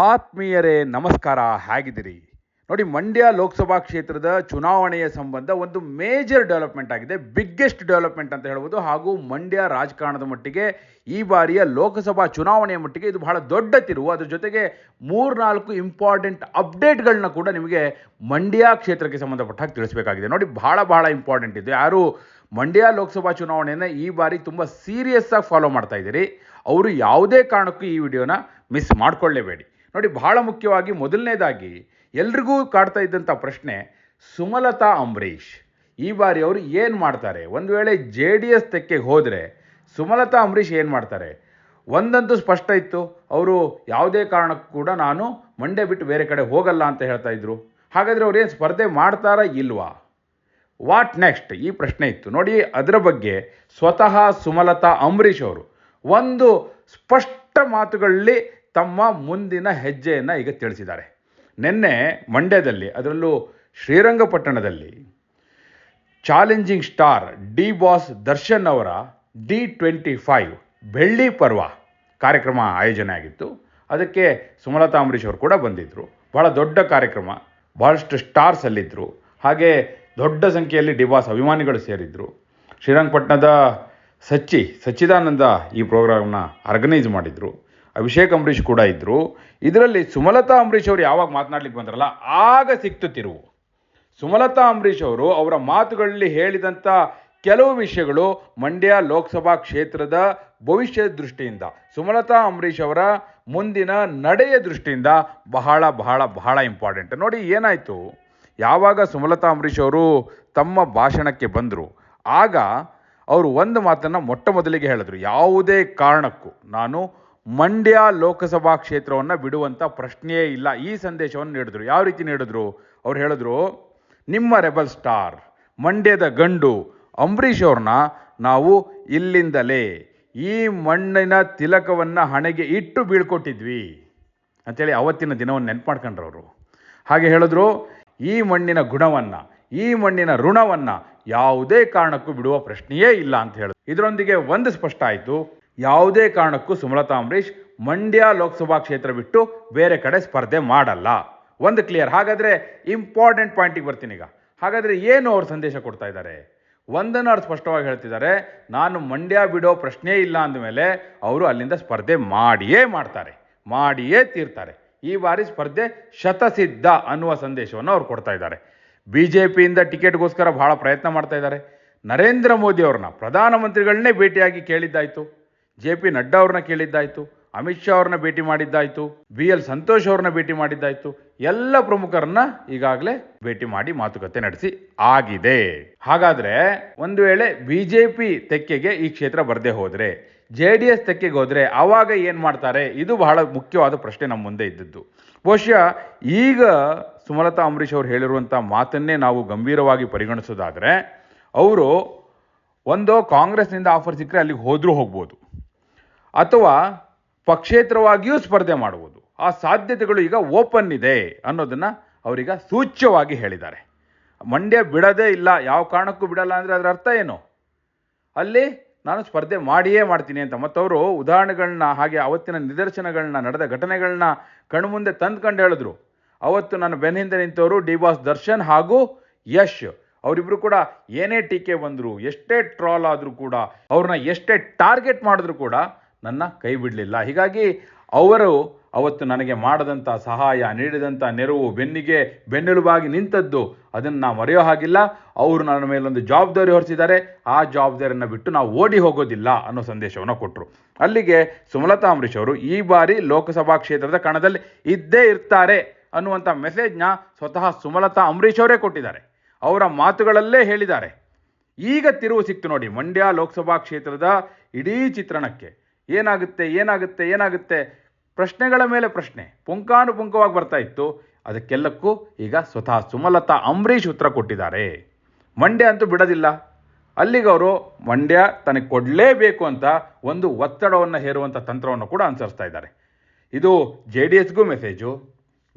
ಆತ್ಮೀಯರೇ, ನಮಸ್ಕಾರ, ಹೇಗಿದ್ದೀರಿ? ನೋಡಿ, ಮಂಡ್ಯ ಲೋಕಸಭಾ ಕ್ಷೇತ್ರದ ಚುನಾವಣೆಯ ಸಂಬಂಧ ಒಂದು ಮೇಜರ್ ಡೆವಲಪ್ಮೆಂಟ್ ಆಗಿದೆ. ಬಿಗ್ಗೆಸ್ಟ್ ಡೆವಲಪ್ಮೆಂಟ್ ಅಂತ ಹೇಳ್ಬೋದು. ಹಾಗೂ ಮಂಡ್ಯ ರಾಜಕಾರಣದ ಮಟ್ಟಿಗೆ, ಈ ಬಾರಿಯ ಲೋಕಸಭಾ ಚುನಾವಣೆಯ ಮಟ್ಟಿಗೆ ಇದು ಬಹಳ ದೊಡ್ಡ ತಿರುವು. ಅದ್ರ ಜೊತೆಗೆ ಮೂರ್ನಾಲ್ಕು ಇಂಪಾರ್ಟೆಂಟ್ ಅಪ್ಡೇಟ್ಗಳನ್ನ ಕೂಡ ನಿಮಗೆ ಮಂಡ್ಯ ಕ್ಷೇತ್ರಕ್ಕೆ ಸಂಬಂಧಪಟ್ಟ ಹಾಗೆ ತಿಳಿಸಬೇಕಾಗಿದೆ. ನೋಡಿ, ಬಹಳ ಬಹಳ ಇಂಪಾರ್ಟೆಂಟ್ ಇದು. ಯಾರು ಮಂಡ್ಯ ಲೋಕಸಭಾ ಚುನಾವಣೆಯನ್ನು ಈ ಬಾರಿ ತುಂಬ ಸೀರಿಯಸ್ ಆಗಿ ಫಾಲೋ ಮಾಡ್ತಾ ಇದ್ದೀರಿ, ಅವರು ಯಾವುದೇ ಕಾರಣಕ್ಕೂ ಈ ವಿಡಿಯೋನ ಮಿಸ್ ಮಾಡ್ಕೊಳ್ಳೇಬೇಡಿ. ನೋಡಿ, ಬಹಳ ಮುಖ್ಯವಾಗಿ ಮೊದಲನೇದಾಗಿ ಎಲ್ರಿಗೂ ಕಾಡ್ತಾ ಇದ್ದಂಥ ಪ್ರಶ್ನೆ, ಸುಮಲತಾ ಅಂಬರೀಷ್. ಈ ಬಾರಿ ಅವರು ಏನು ಮಾಡ್ತಾರೆ? ಒಂದು ವೇಳೆ ಜೆ ಡಿ ಎಸ್ ತೆಕ್ಕೆಗೆ ಹೋದರೆ ಸುಮಲತಾ ಅಂಬರೀಷ್ ಏನು ಮಾಡ್ತಾರೆ? ಒಂದಂತೂ ಸ್ಪಷ್ಟ ಇತ್ತು. ಅವರು ಯಾವುದೇ ಕಾರಣಕ್ಕೂ ಕೂಡ ನಾನು ಮಂಡ್ಯ ಬಿಟ್ಟು ಬೇರೆ ಕಡೆ ಹೋಗಲ್ಲ ಅಂತ ಹೇಳ್ತಾ ಇದ್ರು. ಹಾಗಾದರೆ ಅವ್ರು ಏನು ಸ್ಪರ್ಧೆ ಮಾಡ್ತಾರಾ ಇಲ್ವಾ? What next? ಈ ಪ್ರಶ್ನೆ ಇತ್ತು. ನೋಡಿ, ಅದರ ಬಗ್ಗೆ ಸ್ವತಃ ಸುಮಲತಾ ಅಂಬರೀಷ್ ಅವರು ಒಂದು ಸ್ಪಷ್ಟ ಮಾತುಗಳಲ್ಲಿ ತಮ್ಮ ಮುಂದಿನ ಹೆಜ್ಜೆಯನ್ನು ಈಗ ತಿಳಿಸಿದ್ದಾರೆ. ನಿನ್ನೆ ಮಂಡ್ಯದಲ್ಲಿ, ಅದರಲ್ಲೂ ಶ್ರೀರಂಗಪಟ್ಟಣದಲ್ಲಿ challenging star D boss Darshan ಅವರ ಡಿ ಟ್ವೆಂಟಿ ಫೈವ್ ಬೆಳ್ಳಿ ಪರ್ವ ಕಾರ್ಯಕ್ರಮ ಆಯೋಜನೆ ಆಗಿತ್ತು. ಅದಕ್ಕೆ ಸುಮಲತಾ ಅಂಬರೀಷ್ ಅವರು ಕೂಡ ಬಂದಿದ್ದರು ಭಾಳ ದೊಡ್ಡ ಕಾರ್ಯಕ್ರಮ, ಬಹಳಷ್ಟು ಸ್ಟಾರ್ಸ್ ಅಲ್ಲಿದ್ದರು ಹಾಗೆ ದೊಡ್ಡ ಸಂಖ್ಯೆಯಲ್ಲಿ ಡಿ ಬಾಸ್ ಅಭಿಮಾನಿಗಳು ಸೇರಿದ್ದರು ಶ್ರೀರಂಗಪಟ್ಟಣದ ಸಚ್ಚಿ ಸಚ್ಚಿದಾನಂದ ಈ ಪ್ರೋಗ್ರಾಮನ್ನ ಆರ್ಗನೈಸ್ ಮಾಡಿದರು. ಅಭಿಷೇಕ್ ಅಂಬರೀಷ್ ಕೂಡ ಇದ್ದರು ಇದರಲ್ಲಿ ಸುಮಲತಾ ಅಂಬರೀಷ್ ಅವರು ಯಾವಾಗ ಮಾತನಾಡ್ಲಿಕ್ಕೆ ಬಂದ್ರಲ್ಲ, ಆಗ ಸಿಕ್ತು ತಿರುವು. ಸುಮಲತಾ ಅಂಬರೀಷ್ ಅವರು ಅವರ ಮಾತುಗಳಲ್ಲಿ ಹೇಳಿದಂಥ ಕೆಲವು ವಿಷಯಗಳು ಮಂಡ್ಯ ಲೋಕಸಭಾ ಕ್ಷೇತ್ರದ ಭವಿಷ್ಯದ ದೃಷ್ಟಿಯಿಂದ, ಸುಮಲತಾ ಅಂಬರೀಷ್ ಅವರ ಮುಂದಿನ ನಡೆಯ ದೃಷ್ಟಿಯಿಂದ ಬಹಳ ಬಹಳ ಬಹಳ ಇಂಪಾರ್ಟೆಂಟ್ ನೋಡಿ, ಏನಾಯಿತು? ಯಾವಾಗ ಸುಮಲತಾ ಅಂಬರೀಷ್ ಅವರು ತಮ್ಮ ಭಾಷಣಕ್ಕೆ ಬಂದರು, ಆಗ ಅವರು ಒಂದು ಮಾತನ್ನು ಮೊಟ್ಟ ಮೊದಲಿಗೆ ಹೇಳಿದ್ರು. ಯಾವುದೇ ಕಾರಣಕ್ಕೂ, ನಾನು ಮಂಡ್ಯ ಲೋಕಸಭಾ ಕ್ಷೇತ್ರವನ್ನು ಬಿಡುವಂಥ ಪ್ರಶ್ನೆಯೇ ಇಲ್ಲ. ಈ ಸಂದೇಶವನ್ನು ನೀಡಿದ್ರು. ಯಾವ ರೀತಿ ನೀಡಿದ್ರು? ಅವ್ರು ಹೇಳಿದ್ರು, ನಿಮ್ಮ ರೆಬಲ್ ಸ್ಟಾರ್, ಮಂಡ್ಯದ ಗಂಡು ಅಂಬರೀಷ್ ಅವ್ರನ್ನ ನಾವು ಇಲ್ಲಿಂದಲೇ ಈ ಮಣ್ಣಿನ ತಿಲಕವನ್ನು ಹಣೆಗೆ ಇಟ್ಟು ಬೀಳ್ಕೊಟ್ಟಿದ್ವಿ ಅಂಥೇಳಿ ಅವತ್ತಿನ ದಿನವನ್ನು ನೆನ್ಪು ಮಾಡ್ಕೊಂಡ್ರು ಅವರು. ಹಾಗೆ ಹೇಳಿದ್ರು, ಈ ಮಣ್ಣಿನ ಗುಣವನ್ನು, ಈ ಮಣ್ಣಿನ ಋಣವನ್ನು ಯಾವುದೇ ಕಾರಣಕ್ಕೂ ಬಿಡುವ ಪ್ರಶ್ನೆಯೇ ಇಲ್ಲ ಅಂತ ಹೇಳಿದ್ರು. ಇದರೊಂದಿಗೆ ಒಂದು ಸ್ಪಷ್ಟ ಆಯಿತು. ಯಾವುದೇ ಕಾರಣಕ್ಕೂ ಸುಮಲತಾ ಅಂಬರೀಷ್ ಮಂಡ್ಯ ಲೋಕಸಭಾ ಕ್ಷೇತ್ರ ಬಿಟ್ಟು ಬೇರೆ ಕಡೆ ಸ್ಪರ್ಧೆ ಮಾಡಲ್ಲ. ಒಂದು ಕ್ಲಿಯರ್ ಹಾಗಾದರೆ ಇಂಪಾರ್ಟೆಂಟ್ ಪಾಯಿಂಟಿಗೆ ಬರ್ತೀನಿ ಈಗ. ಹಾಗಾದರೆ ಏನು ಅವ್ರು ಸಂದೇಶ ಕೊಡ್ತಾ ಇದ್ದಾರೆ? ಒಂದನ್ನು ಅವ್ರು ಸ್ಪಷ್ಟವಾಗಿ ಹೇಳ್ತಿದ್ದಾರೆ, ನಾನು ಮಂಡ್ಯ ಬಿಡೋ ಪ್ರಶ್ನೆ ಇಲ್ಲ ಅಂದಮೇಲೆ ಅವರು ಅಲ್ಲಿಂದ ಸ್ಪರ್ಧೆ ಮಾಡಿಯೇ ಮಾಡ್ತಾರೆ, ಮಾಡಿಯೇ ತೀರ್ತಾರೆ. ಈ ಬಾರಿ ಸ್ಪರ್ಧೆ ಶತಸಿದ್ಧ ಅನ್ನುವ ಸಂದೇಶವನ್ನು ಅವ್ರು ಕೊಡ್ತಾ ಇದ್ದಾರೆ. ಬಿ ಜೆ ಪಿಯಿಂದ ಟಿಕೆಟ್ಗೋಸ್ಕರ ಬಹಳ ಪ್ರಯತ್ನ ಮಾಡ್ತಾ ಇದ್ದಾರೆ. ನರೇಂದ್ರ ಮೋದಿ ಅವ್ರನ್ನ ಪ್ರಧಾನಮಂತ್ರಿಗಳನ್ನೇ ಭೇಟಿಯಾಗಿ ಕೇಳಿದ್ದಾಯಿತು. ಜೆ ಪಿ ನಡ್ಡಾ ಅವ್ರನ್ನ ಕೇಳಿದ್ದಾಯಿತು, ಅಮಿತ್ ಶಾ ಅವ್ರನ್ನ ಭೇಟಿ ಮಾಡಿದ್ದಾಯಿತು, ಬಿ ಎಲ್ ಸಂತೋಷ್ ಅವ್ರನ್ನ ಭೇಟಿ ಮಾಡಿದ್ದಾಯಿತು, ಎಲ್ಲ ಪ್ರಮುಖರನ್ನ ಈಗಾಗಲೇ ಭೇಟಿ ಮಾಡಿ ಮಾತುಕತೆ ನಡೆಸಿ ಆಗಿದೆ. ಹಾಗಾದ್ರೆ ಒಂದು ವೇಳೆ ಬಿಜೆಪಿ ತೆಕ್ಕೆಗೆ ಈ ಕ್ಷೇತ್ರ ಬರದೆ ಹೋದ್ರೆ, ಜೆ ಡಿ ಎಸ್ ತೆಕ್ಕೆಗೆ ಹೋದ್ರೆ ಆವಾಗ ಏನು ಮಾಡ್ತಾರೆ? ಇದು ಬಹಳ ಮುಖ್ಯವಾದ ಪ್ರಶ್ನೆ ನಮ್ಮ ಮುಂದೆ ಇದ್ದದ್ದು. ಬಹುಶಃ ಈಗ ಸುಮಲತಾ ಅಂಬರೀಷ್ ಅವರು ಹೇಳಿರುವಂಥ ಮಾತನ್ನೇ ನಾವು ಗಂಭೀರವಾಗಿ ಪರಿಗಣಿಸೋದಾದ್ರೆ, ಅವರು ಒಂದು ಕಾಂಗ್ರೆಸ್ನಿಂದ ಆಫರ್ ಸಿಕ್ಕರೆ ಅಲ್ಲಿಗೆ ಹೋದರೂ ಹೋಗ್ಬೋದು. ಅಥವಾ ಪಕ್ಷೇತರವಾಗಿಯೂ ಸ್ಪರ್ಧೆ ಮಾಡುವುದು. ಆ ಸಾಧ್ಯತೆಗಳು ಈಗ ಓಪನ್ ಇದೆ ಅನ್ನೋದನ್ನು ಅವರೀಗ ಸೂಚ್ಯವಾಗಿ ಹೇಳಿದ್ದಾರೆ. ಮಂಡ್ಯ ಬಿಡದೇ ಇಲ್ಲ, ಯಾವ ಕಾರಣಕ್ಕೂ ಬಿಡಲ್ಲ ಅಂದರೆ ಅದರ ಅರ್ಥ ಏನು? ಅಲ್ಲಿ ನಾನು ಸ್ಪರ್ಧೆ ಮಾಡಿಯೇ ಮಾಡ್ತೀನಿ ಅಂತ. ಮತ್ತವರು ಉದಾಹರಣೆಗಳನ್ನ ಹಾಗೆ ಅವತ್ತಿನ ನಿದರ್ಶನಗಳನ್ನ ನಡೆದ ಘಟನೆಗಳನ್ನ ಕಣ್ಮುಂದೆ ತಂದ್ಕೊಂಡು ಹೇಳಿದ್ರು. ಅವತ್ತು ನನ್ನ ಬೆನ್ನಿಂದ ನಿಂತವರು ಡಿ ಬಾಸ್ ದರ್ಶನ್ ಹಾಗೂ ಯಶ್. ಅವರಿಬ್ಬರು ಕೂಡ ಏನೇ ಟೀಕೆ ಬಂದರು, ಎಷ್ಟೇ ಟ್ರಾಲ್ ಆದರೂ ಕೂಡ, ಅವ್ರನ್ನ ಎಷ್ಟೇ ಟಾರ್ಗೆಟ್ ಮಾಡಿದ್ರು ಕೂಡ ನನ್ನ ಕೈ ಬಿಡಲಿಲ್ಲ. ಹೀಗಾಗಿ ಅವರು ಅವತ್ತು ನನಗೆ ಮಾಡದಂಥ ಸಹಾಯ, ನೀಡಿದಂಥ ನೆರವು ಬೆನ್ನಿಗೆ ಬೆನ್ನೆಲುಬಾಗಿ ನಿಂತದ್ದು ಅದನ್ನು ನಾವು ಮರೆಯೋ ಹಾಗಿಲ್ಲ. ಅವರು ನನ್ನ ಮೇಲೊಂದು ಜವಾಬ್ದಾರಿ ಹೊರಿಸಿದ್ದಾರೆ. ಆ ಜವಾಬ್ದಾರಿಯನ್ನು ಬಿಟ್ಟು ನಾವು ಓಡಿ ಹೋಗೋದಿಲ್ಲ ಅನ್ನೋ ಸಂದೇಶವನ್ನು ಕೊಟ್ಟರು. ಅಲ್ಲಿಗೆ ಸುಮಲತಾ ಅಂಬರೀಷ್ ಅವರು ಈ ಬಾರಿ ಲೋಕಸಭಾ ಕ್ಷೇತ್ರದ ಕಣದಲ್ಲಿ ಇದ್ದೇ ಇರ್ತಾರೆ ಅನ್ನುವಂಥ ಮೆಸೇಜ್ನ ಸ್ವತಃ ಸುಮಲತಾ ಅಂಬರೀಷ್ ಅವರೇ ಕೊಟ್ಟಿದ್ದಾರೆ. ಅವರ ಮಾತುಗಳಲ್ಲೇ ಹೇಳಿದ್ದಾರೆ. ಈಗ ತಿರುವು ಸಿಕ್ತು ನೋಡಿ ಮಂಡ್ಯ ಲೋಕಸಭಾ ಕ್ಷೇತ್ರದ ಇಡೀ ಚಿತ್ರಣಕ್ಕೆ. ಏನಾಗುತ್ತೆ ಏನಾಗುತ್ತೆ ಏನಾಗುತ್ತೆ? ಪ್ರಶ್ನೆಗಳ ಮೇಲೆ ಪ್ರಶ್ನೆ. ಪುಂಕಾನುಪುಂಕವಾಗಿ ಬರ್ತಾ ಇತ್ತು. ಅದಕ್ಕೆಲ್ಲಕ್ಕೂ ಈಗ ಸ್ವತಃ ಸುಮಲತಾ ಅಂಬರೀಷ್ ಉತ್ತರ ಕೊಟ್ಟಿದ್ದಾರೆ. ಮಂಡ್ಯ ಅಂತೂ ಬಿಡೋದಿಲ್ಲ. ಅಲ್ಲಿಗೆ ಅವರು ಮಂಡ್ಯ ತನಗೆ ಕೊಡಲೇಬೇಕು ಅಂತ ಒಂದು ಒತ್ತಡವನ್ನು ಹೇರುವಂಥ ತಂತ್ರವನ್ನು ಕೂಡ ಅನುಸರಿಸ್ತಾ ಇದ್ದಾರೆ. ಇದು ಜೆ ಡಿ ಎಸ್ಗೂ ಮೆಸೇಜು,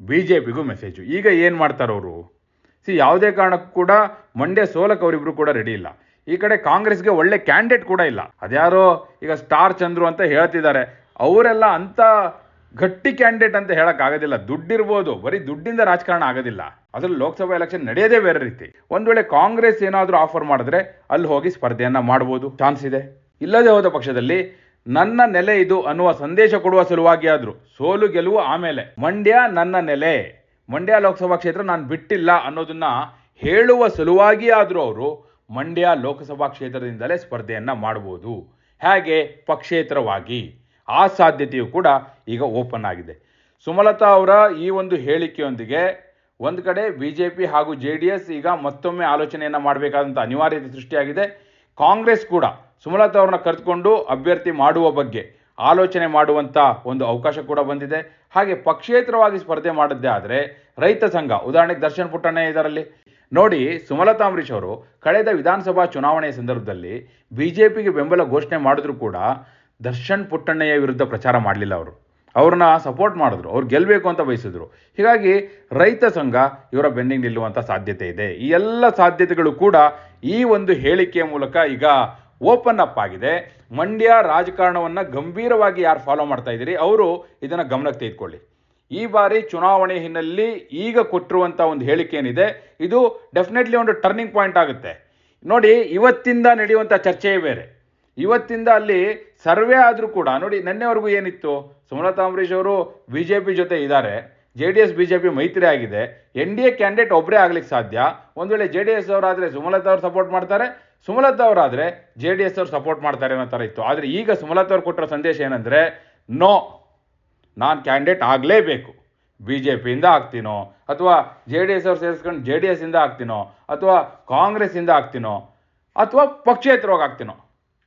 ಬಿ ಜೆ ಪಿಗೂ ಮೆಸೇಜು. ಈಗ ಏನು ಮಾಡ್ತಾರೆ ಅವರು ಸಿ, ಯಾವುದೇ ಕಾರಣಕ್ಕೂ ಕೂಡ ಮಂಡ್ಯ ಸೋಲಕ್ಕೆ ಅವರಿಬ್ಬರು ಕೂಡ ರೆಡಿ ಇಲ್ಲ. ಈ ಕಡೆ ಕಾಂಗ್ರೆಸ್ಗೆ ಒಳ್ಳೆ ಕ್ಯಾಂಡಿಡೇಟ್ ಕೂಡ ಇಲ್ಲ. ಅದ್ಯಾರೋ ಈಗ ಸ್ಟಾರ್ ಚಂದ್ರು ಅಂತ ಹೇಳ್ತಿದ್ದಾರೆ. ಅವರೆಲ್ಲ ಅಂಥ ಗಟ್ಟಿ ಕ್ಯಾಂಡಿಡೇಟ್ ಅಂತ ಹೇಳಕ್ ಆಗೋದಿಲ್ಲ. ದುಡ್ಡಿರ್ಬೋದು, ಬರೀ ದುಡ್ಡಿಂದ ರಾಜಕಾರಣ ಆಗೋದಿಲ್ಲ. ಅದ್ರಲ್ಲಿ ಲೋಕಸಭಾ ಎಲೆಕ್ಷನ್ ನಡೆಯೋದೇ ಬೇರೆ ರೀತಿ. ಒಂದು ವೇಳೆ ಕಾಂಗ್ರೆಸ್ ಏನಾದರೂ ಆಫರ್ ಮಾಡಿದ್ರೆ ಅಲ್ಲಿ ಹೋಗಿ ಸ್ಪರ್ಧೆಯನ್ನ ಮಾಡಬಹುದು ಚಾನ್ಸ್ ಇದೆ. ಇಲ್ಲದೆ ಹೋದ ಪಕ್ಷದಲ್ಲಿ ನನ್ನ ನೆಲೆ ಇದು ಅನ್ನುವ ಸಂದೇಶ ಕೊಡುವ ಸಲುವಾಗಿ ಆದ್ರು. ಸೋಲು ಗೆಲುವು ಆಮೇಲೆ. ಮಂಡ್ಯ ನನ್ನ ನೆಲೆ. ಮಂಡ್ಯ ಲೋಕಸಭಾ ಕ್ಷೇತ್ರ ನಾನು ಬಿಟ್ಟಿಲ್ಲ ಅನ್ನೋದನ್ನ ಹೇಳುವ ಸಲುವಾಗಿ ಆದರೂ ಅವರು ಮಂಡ್ಯ ಲೋಕಸಭಾ ಕ್ಷೇತ್ರದಿಂದಲೇ ಸ್ಪರ್ಧೆಯನ್ನು ಮಾಡಬಹುದು ಹೇಗೆ? ಪಕ್ಷೇತರವಾಗಿ. ಆ ಸಾಧ್ಯತೆಯು ಕೂಡ ಈಗ ಓಪನ್ ಆಗಿದೆ. ಸುಮಲತಾ ಅವರ ಈ ಒಂದು ಹೇಳಿಕೆಯೊಂದಿಗೆ ಒಂದು ಕಡೆ ಬಿ ಜೆ ಪಿ ಹಾಗೂ ಜೆ ಡಿ ಎಸ್ ಈಗ ಮತ್ತೊಮ್ಮೆ ಆಲೋಚನೆಯನ್ನು ಮಾಡಬೇಕಾದಂಥ ಅನಿವಾರ್ಯತೆ ಸೃಷ್ಟಿಯಾಗಿದೆ. ಕಾಂಗ್ರೆಸ್ ಕೂಡ ಸುಮಲತಾ ಅವ್ರನ್ನ ಕರೆದುಕೊಂಡು ಅಭ್ಯರ್ಥಿ ಮಾಡುವ ಬಗ್ಗೆ ಆಲೋಚನೆ ಮಾಡುವಂಥ ಒಂದು ಅವಕಾಶ ಕೂಡ ಬಂದಿದೆ. ಹಾಗೆ ಪಕ್ಷೇತರವಾಗಿ ಸ್ಪರ್ಧೆ ಮಾಡಿದ್ದೇ ಆದರೆ ರೈತ ಸಂಘ, ಉದಾಹರಣೆಗೆ ದರ್ಶನ್ ಪುಟ್ಟಣ್ಣ ಇದರಲ್ಲಿ ನೋಡಿ ಸುಮಲತಾ ಅಂಬರೀಶ್ ಅವರು ಕಳೆದ ವಿಧಾನಸಭಾ ಚುನಾವಣೆಯ ಸಂದರ್ಭದಲ್ಲಿ ಬಿ ಜೆ ಬೆಂಬಲ ಘೋಷಣೆ ಮಾಡಿದ್ರು ಕೂಡ ದರ್ಶನ್ ಪುಟ್ಟಣ್ಣಯ್ಯ ವಿರುದ್ಧ ಪ್ರಚಾರ ಮಾಡಲಿಲ್ಲ ಅವರು. ಅವ್ರನ್ನ ಸಪೋರ್ಟ್ ಮಾಡಿದ್ರು, ಅವ್ರು ಗೆಲ್ಲಬೇಕು ಅಂತ ಬಯಸಿದ್ರು. ಹೀಗಾಗಿ ರೈತ ಸಂಘ ಇವರ ಬೆನ್ನಿಗೆ ನಿಲ್ಲುವಂಥ ಸಾಧ್ಯತೆ ಇದೆ. ಈ ಎಲ್ಲ ಸಾಧ್ಯತೆಗಳು ಕೂಡ ಈ ಒಂದು ಹೇಳಿಕೆಯ ಮೂಲಕ ಈಗ ಓಪನ್ ಅಪ್ ಆಗಿದೆ. ಮಂಡ್ಯ ರಾಜಕಾರಣವನ್ನು ಗಂಭೀರವಾಗಿ ಯಾರು ಫಾಲೋ ಮಾಡ್ತಾ ಇದ್ದೀರಿ, ಅವರು ಇದನ್ನು ಗಮನಕ್ಕೆ ತೆಗೆದುಕೊಳ್ಳಿ. ಈ ಬಾರಿ ಚುನಾವಣೆ ಹಿನ್ನೆಲೆಯಲ್ಲಿ ಈಗ ಕೊಟ್ಟಿರುವಂಥ ಒಂದು ಹೇಳಿಕೆ ಏನಿದೆ, ಇದು ಡೆಫಿನೆಟ್ಲಿ ಒಂದು ಟರ್ನಿಂಗ್ ಪಾಯಿಂಟ್ ಆಗುತ್ತೆ. ನೋಡಿ, ಇವತ್ತಿಂದ ನಡೆಯುವಂಥ ಚರ್ಚೆಯೇ ಬೇರೆ. ಇವತ್ತಿಂದ ಅಲ್ಲಿ ಸರ್ವೆ ಆದರೂ ಕೂಡ, ನೋಡಿ, ನಿನ್ನೆವರೆಗೂ ಏನಿತ್ತು? ಸುಮಲತಾ ಅಂಬರೀಶ್ ಅವರು ಬಿ ಜೆ ಪಿ ಜೊತೆ ಇದ್ದಾರೆ J D S B J P ಮೈತ್ರಿ ಆಗಿದೆ, ಎನ್ ಡಿ ಎ ಕ್ಯಾಂಡಿಡೇಟ್ ಒಬ್ಬರೇ ಆಗ್ಲಿಕ್ಕೆ ಸಾಧ್ಯ? ಒಂದು ವೇಳೆ ಜೆ ಡಿ ಎಸ್ ಅವರಾದರೆ ಸುಮಲತಾ ಅವ್ರು ಸಪೋರ್ಟ್ ಮಾಡ್ತಾರೆ, ಸುಮಲತಾ ಅವರಾದರೆ ಜೆ ಡಿ ಎಸ್ ಅವ್ರು ಸಪೋರ್ಟ್ ಮಾಡ್ತಾರೆ ಅನ್ನೋ ಥರ ಇತ್ತು. ಆದರೆ ಈಗ ಸುಮಲತಾ ಅವ್ರು ಕೊಟ್ಟಿರೋ ಸಂದೇಶ ಏನಂದರೆ ನೋ ನಾನು ಕ್ಯಾಂಡಿಡೇಟ್ ಆಗಲೇಬೇಕು. ಬಿ ಜೆ ಪಿಯಿಂದ ಆಗ್ತೀನೋ, ಅಥವಾ ಜೆ ಡಿ ಎಸ್ ಅವ್ರು ಸೇರಿಸ್ಕೊಂಡು ಜೆ ಡಿ ಎಸ್ಸಿಂದ ಆಗ್ತೀನೋ, ಅಥವಾ ಕಾಂಗ್ರೆಸ್ಸಿಂದ ಆಗ್ತೀನೋ, ಅಥವಾ ಪಕ್ಷೇತರವಾಗಿ ಆಗ್ತೀನೋ.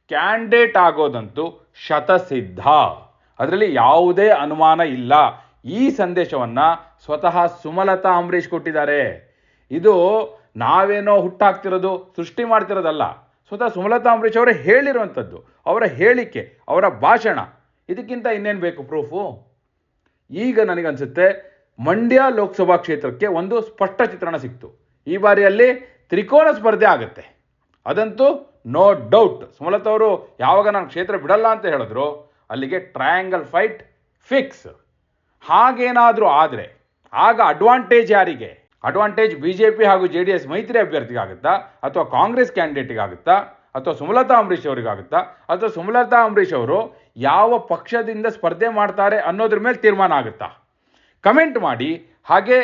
ಕ್ಯಾಂಡಿಡೇಟ್ ಆಗೋದಂತೂ ಶತಸಿದ್ಧ. ಅದರಲ್ಲಿ ಯಾವುದೇ ಅನುಮಾನ ಇಲ್ಲ. ಈ ಸಂದೇಶವನ್ನು ಸ್ವತಃ ಸುಮಲತಾ ಅಂಬರೀಷ್ ಕೊಟ್ಟಿದ್ದಾರೆ. ಇದು ನಾವೇನೋ ಹುಟ್ಟಾಕ್ತಿರೋದು, ಸೃಷ್ಟಿ ಮಾಡ್ತಿರೋದಲ್ಲ. ಸ್ವತಃ ಸುಮಲತಾ ಅಂಬರೀಷ್ ಅವರೇ ಹೇಳಿರುವಂಥದ್ದು, ಅವರ ಹೇಳಿಕೆ, ಅವರ ಭಾಷಣ. ಇದಕ್ಕಿಂತ ಇನ್ನೇನು ಬೇಕು ಪ್ರೂಫು? ಈಗ ನನಗನ್ಸುತ್ತೆ ಮಂಡ್ಯ ಲೋಕಸಭಾ ಕ್ಷೇತ್ರಕ್ಕೆ ಒಂದು ಸ್ಪಷ್ಟ ಚಿತ್ರಣ ಸಿಕ್ತು. ಈ ಬಾರಿಯಲ್ಲಿ ತ್ರಿಕೋನ ಸ್ಪರ್ಧೆ ಆಗುತ್ತೆ. ಅದಂತೂ ನೋ ಡೌಟ್ ಸುಮಲತಾ ಅವರು ಯಾವಾಗ ನಾನು ಕ್ಷೇತ್ರ ಬಿಡಲ್ಲ ಅಂತ ಹೇಳಿದ್ರು, ಅಲ್ಲಿಗೆ ಟ್ರಯಾಂಗಲ್ ಫೈಟ್ ಫಿಕ್ಸ್ ಹಾಗೇನಾದರೂ ಆದರೆ, ಆಗ ಅಡ್ವಾಂಟೇಜ್ ಯಾರಿಗೆ? ಅಡ್ವಾಂಟೇಜ್ ಬಿ ಜೆ ಪಿ ಹಾಗೂ ಜೆ ಡಿ ಎಸ್ ಮೈತ್ರಿ ಅಭ್ಯರ್ಥಿಗಾಗುತ್ತಾ ಅಥವಾ ಕಾಂಗ್ರೆಸ್ ಕ್ಯಾಂಡಿಡೇಟಿಗಾಗುತ್ತಾ ಅಥವಾ ಸುಮಲತಾ ಅಂಬರೀಷ್ ಅವರಿಗಾಗುತ್ತಾ ಅಥವಾ ಸುಮಲತಾ ಅಂಬರೀಷ್ ಅವರು ಯಾವ ಪಕ್ಷದಿಂದ ಸ್ಪರ್ಧೆ ಮಾಡ್ತಾರೆ ಅನ್ನೋದ್ರ ಮೇಲೆ ತೀರ್ಮಾನ ಆಗುತ್ತಾ? ಕಮೆಂಟ್ ಮಾಡಿ. ಹಾಗೆ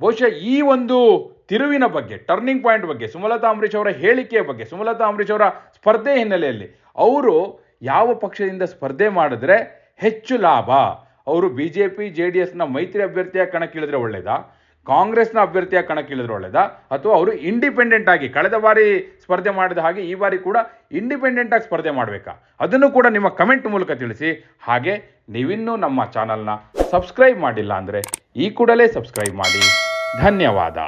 ಬಹುಶಃ ಈ ಒಂದು ತಿರುವಿನ ಬಗ್ಗೆ ಟರ್ನಿಂಗ್ ಪಾಯಿಂಟ್ ಬಗ್ಗೆ, ಸುಮಲತಾ ಅಂಬರೀಷ್ ಅವರ ಹೇಳಿಕೆಯ ಬಗ್ಗೆ, ಸುಮಲತಾ ಅಂಬರೀಷ್ ಅವರ ಸ್ಪರ್ಧೆ ಹಿನ್ನೆಲೆಯಲ್ಲಿ ಅವರು ಯಾವ ಪಕ್ಷದಿಂದ ಸ್ಪರ್ಧೆ ಮಾಡಿದ್ರೆ ಹೆಚ್ಚು ಲಾಭ? ಅವರು B J P J D ಎಸ್ನ ಮೈತ್ರಿ ಅಭ್ಯರ್ಥಿಯ ಕಣಕ್ಕಿಳಿದ್ರೆ ಒಳ್ಳೇದಾ? ಕಾಂಗ್ರೆಸ್ನ ಅಭ್ಯರ್ಥಿಯ ಕಣಕ್ಕಿಳಿದ್ರೆ ಒಳ್ಳೆಯದ ಅಥವಾ ಅವರು ಇಂಡಿಪೆಂಡೆಂಟ್ ಆಗಿ ಕಳೆದ ಬಾರಿ ಸ್ಪರ್ಧೆ ಮಾಡಿದ ಹಾಗೆ ಈ ಬಾರಿ ಕೂಡ ಇಂಡಿಪೆಂಡೆಂಟ್ ಆಗಿ ಸ್ಪರ್ಧೆ ಮಾಡಬೇಕಾ? ಅದನ್ನು ಕೂಡ ನಿಮ್ಮ ಕಮೆಂಟ್ ಮೂಲಕ ತಿಳಿಸಿ. ಹಾಗೆ ನೀವಿನ್ನೂ ನಮ್ಮ ಚಾನಲ್ನ ಸಬ್ಸ್ಕ್ರೈಬ್ ಮಾಡಿಲ್ಲ ಅಂದರೆ ಈ ಕೂಡಲೇ ಸಬ್ಸ್ಕ್ರೈಬ್ ಮಾಡಿ. ಧನ್ಯವಾದ.